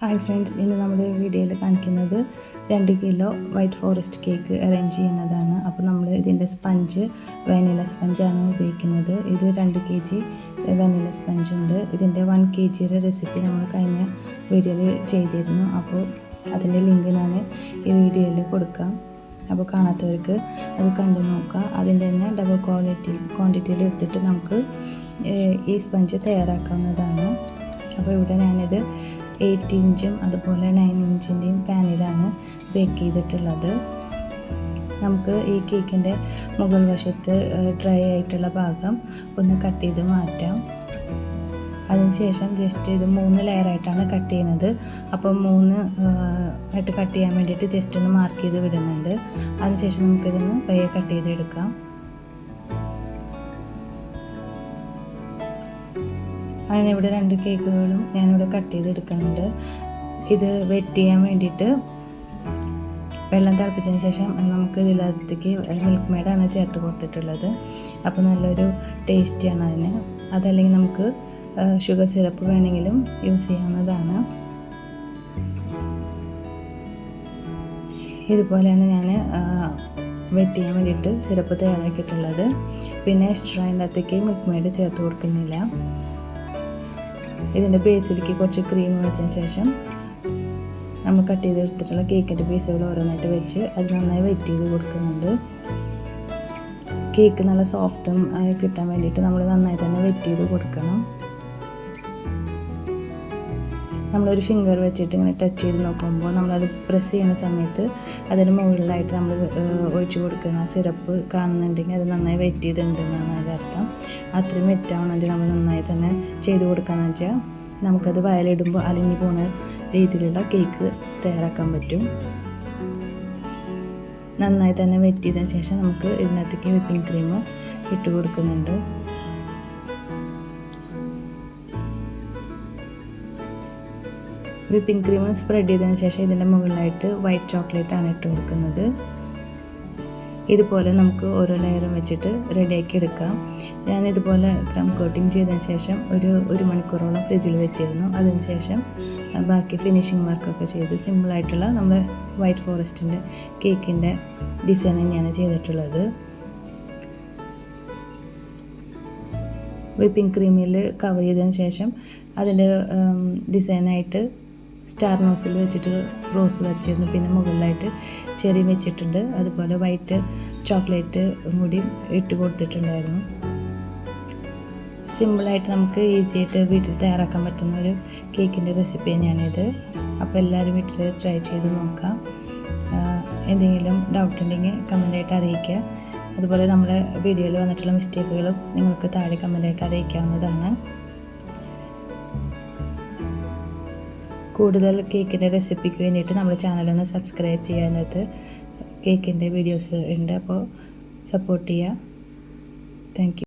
Hi friends ഇന്ന് നമ്മുടെ വീഡിയോയിൽ കാണിക്കുന്നത് രണ്ട് kilo white forest cake arrange ചെയ്യുന്നതാണ്. അപ്പോൾ നമ്മൾ ഇതിന്റെ സ്പഞ്ച് വാനില സ്പഞ്ചാണ് ഉപയോഗിക്കുന്നത്. ഇത് രണ്ട് കെ ജി വാനില സ്പഞ്ച് ഉണ്ട്. ഇതിന്റെ വൺ കെ ജിയുടെ റെസിപ്പി നമ്മൾ കഴിഞ്ഞ വീഡിയോയിൽ ചെയ്തിരുന്നു. അപ്പോൾ അതിന്റെ ലിങ്ക് ഞാൻ ഈ വീഡിയോയിൽ കൊടുക്കാം. അപ്പോൾ കാണാത്തവർക്ക് അത് കണ്ടു നോക്കുക അതിന്റെ തന്നെ ഡബിൾ ക്വാളിറ്റി ക്വാണ്ടിറ്റിയിൽ എടുത്തിട്ട് നമുക്ക് ഈ സ്പഞ്ച് തയ്യാറാക്കാവുന്നതാണ്. അപ്പോൾ ഇവിടെ ഞാനിത് എയ്റ്റ് ഇഞ്ചും അതുപോലെ നയൻ ഇഞ്ചിന്റെയും പാനിലാണ് ബേക്ക് ചെയ്തിട്ടുള്ളത്. നമുക്ക് ഈ കേക്കിന്റെ മുകൾ വശത്ത് ഡ്രൈ ആയിട്ടുള്ള ഭാഗം ഒന്ന് കട്ട് ചെയ്ത് മാറ്റാം. അതിനുശേഷം ജസ്റ്റ് ഇത് മൂന്ന് ലെയറായിട്ടാണ് കട്ട് ചെയ്യുന്നത്. അപ്പോൾ മൂന്ന് ആയിട്ട് കട്ട് ചെയ്യാൻ വേണ്ടിയിട്ട് ജസ്റ്റ് ഒന്ന് മാർക്ക് ചെയ്ത് വിടുന്നുണ്ട്. അതിനുശേഷം നമുക്കിതൊന്ന് പയ്യെ കട്ട് ചെയ്തെടുക്കാം. അങ്ങനെ ഇവിടെ രണ്ട് കേക്കുകളും ഞാനിവിടെ കട്ട് ചെയ്തെടുക്കുന്നുണ്ട്. ഇത് വെറ്റ് ചെയ്യാൻ വേണ്ടിയിട്ട് വെള്ളം തിളപ്പിച്ചതിന് ശേഷം നമുക്ക് ഇതിലകത്തേക്ക് മിൽക്ക് മെയ്ഡാണ് ചേർത്ത് കൊടുത്തിട്ടുള്ളത്. അപ്പോൾ നല്ലൊരു ടേസ്റ്റിയാണ് അതിന്. അതല്ലെങ്കിൽ നമുക്ക് ഷുഗർ സിറപ്പ് വേണമെങ്കിലും യൂസ് ചെയ്യാവുന്നതാണ്. ഇതുപോലെയാണ് ഞാൻ വെറ്റ് ചെയ്യാൻ വേണ്ടിയിട്ട് സിറപ്പ് തയ്യാറാക്കിയിട്ടുള്ളത്. പിന്നെ എക്സ്ട്രാ അതിന്റെ അകത്തേക്ക് മിൽക്ക് മെയ്ഡ് ചേർത്ത് കൊടുക്കുന്നില്ല. ഇതിന്റെ ബേസിലേക്ക് കുറച്ച് ക്രീം വെച്ചതിന് ശേഷം നമ്മൾ കട്ട് ചെയ്തെടുത്തിട്ടുള്ള കേക്കിന്റെ പീസുകൾ ഓരോന്നായിട്ട് വെച്ച് അത് നന്നായി വെറ്റ് ചെയ്ത് കൊടുക്കുന്നുണ്ട്. കേക്ക് നല്ല സോഫ്റ്റും കിട്ടാൻ വേണ്ടിയിട്ട് നമ്മൾ നന്നായി തന്നെ വെറ്റ് ചെയ്ത് കൊടുക്കണം. നമ്മളൊരു ഫിംഗർ വെച്ചിട്ട് ഇങ്ങനെ ടച്ച് ചെയ്ത് നോക്കുമ്പോൾ നമ്മളത് പ്രസ് ചെയ്യുന്ന സമയത്ത് അതിന് മുകളിലായിട്ട് നമ്മൾ ഒഴിച്ചു കൊടുക്കുന്ന സിറപ്പ് കാണുന്നുണ്ടെങ്കിൽ അത് നന്നായി വെറ്റ് ചെയ്തിട്ടുണ്ട് എന്നാണ് അതിന്റെ അർത്ഥം. അത്രയും വെറ്റാവണമെങ്കിൽ നമ്മൾ നന്നായി തന്നെ ചെയ്ത് കൊടുക്കാമെന്ന് വെച്ചാൽ നമുക്കത് വയലിടുമ്പോൾ അലിഞ്ഞു പോകുന്ന രീതിയിലുള്ള കേക്ക് തയ്യാറാക്കാൻ പറ്റും. നന്നായി തന്നെ വെറ്റ് ചെയ്തതിന് ശേഷം നമുക്ക് ഇതിനകത്തേക്ക് വിപ്പിംഗ് ക്രീം ഇട്ട് കൊടുക്കുന്നുണ്ട്. വിപ്പിംഗ് ക്രീം സ്പ്രെഡ് ചെയ്തതിന് ശേഷം ഇതിന്റെ മുകളിലായിട്ട് വൈറ്റ് ചോക്ലേറ്റ് ആണ് ഇട്ട് കൊടുക്കുന്നത്. ഇതുപോലെ നമുക്ക് ഓരോ ലെയറും വെച്ചിട്ട് റെഡിയാക്കി എടുക്കാം. ഞാൻ ഇതുപോലെ ക്രം കോട്ടിങ് ചെയ്തതിന് ശേഷം ഒരു ഒരു മണിക്കൂറോളം ഫ്രിഡ്ജിൽ വെച്ചിരുന്നു. അതിന് ശേഷം ബാക്കി ഫിനിഷിംഗ് വർക്കൊക്കെ ചെയ്ത് സിമ്പിളായിട്ടുള്ള നമ്മുടെ വൈറ്റ് ഫോറസ്റ്റിന്റെ കേക്കിന്റെ ഡിസൈൻ തന്നെയാണ് ചെയ്തിട്ടുള്ളത്. വിപ്പിംഗ് ക്രീമിൽ കവർ ചെയ്തതിന് ശേഷം അതിന്റെ ഡിസൈനായിട്ട് സ്റ്റാർ നോസിൽ വെച്ചിട്ട് റോസ് വരച്ചിരുന്നു. പിന്നെ മുകളിലായിട്ട് ചെറി വെച്ചിട്ടുണ്ട്. അതുപോലെ വൈറ്റ് ചോക്ലേറ്റ് കൂടി ഇട്ട് കൊടുത്തിട്ടുണ്ടായിരുന്നു. സിമ്പിളായിട്ട് നമുക്ക് ഈസി ആയിട്ട് വീട്ടിൽ തയ്യാറാക്കാൻ പറ്റുന്ന ഒരു കേക്കിന്റെ റെസിപ്പി തന്നെയാണിത്. അപ്പോൾ എല്ലാവരും വീട്ടിൽ ട്രൈ ചെയ്ത് നോക്കാം. എന്തെങ്കിലും ഡൗട്ട് ഉണ്ടെങ്കിൽ കമന്റായിട്ട് അറിയിക്കുക. അതുപോലെ നമ്മുടെ വീഡിയോയിൽ വന്നിട്ടുള്ള മിസ്റ്റേക്കുകളും നിങ്ങൾക്ക് താഴെ കമന്റായിട്ട് അറിയിക്കാവുന്നതാണ്. കൂടുതൽ കേക്കിന്റെ റെസിപ്പിക്ക് വേണ്ടിയിട്ട് നമ്മുടെ ചാനലൊന്ന് സബ്സ്ക്രൈബ് ചെയ്യാനകത്ത് കേക്കിന്റെ വീഡിയോസ് ഉണ്ട്. അപ്പോൾ സപ്പോർട്ട് ചെയ്യുക. താങ്ക്